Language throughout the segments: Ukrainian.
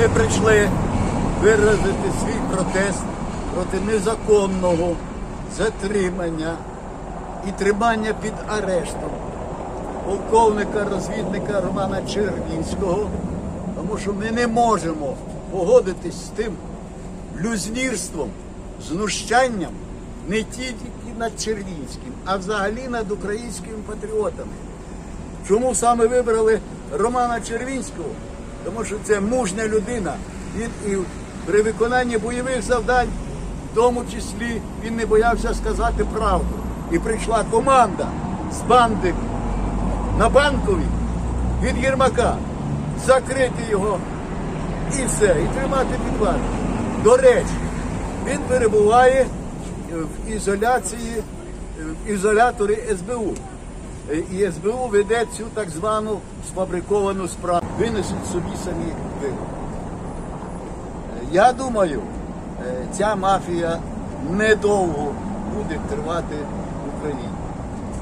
Ми прийшли виразити свій протест проти незаконного затримання і тримання під арештом полковника розвідника Романа Червінського, тому що ми не можемо погодитись з тим блюзнірством, знущанням не тільки над Червінським, а взагалі над українськими патріотами. Чому саме вибрали Романа Червінського? Тому що це мужня людина. Він і при виконанні бойових завдань, в тому числі, він не боявся сказати правду. І прийшла команда з банди на банковій від Єрмака закрити його і все, і тримати під вартою. До речі, він перебуває в ізоляції, в ізоляторі СБУ. І СБУ веде цю так звану сфабриковану справу. Винесуть собі самі вирок. Я думаю, е, ця мафія недовго буде тривати в Україні.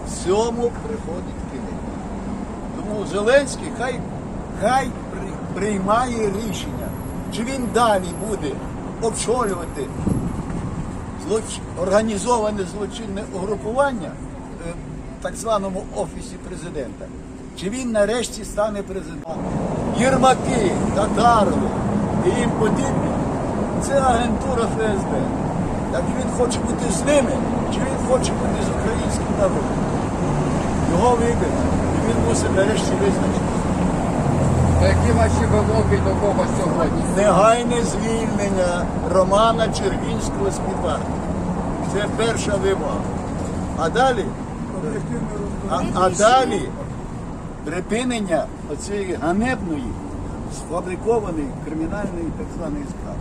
Всьому приходить кінець. Тому Зеленський хай, хай приймає рішення, чи він далі буде очолювати злоч... організоване злочинне угрупування е, так званому офісі президента. Чи він нарешті стане президентом? Єрмаки, Татарови і їм подібні це агентура ФСБ. Так він хоче бути з ними, чи він хоче бути з українським народом? Його вибір, і він мусить нарешті визначити. Які ваші вимоги до кого сьогодні? Негайне звільнення Романа Червінського з. Це перша вимога. А далі, а, а далі припинення оцієї ганебної, сфабрикованої кримінальної так званої справи.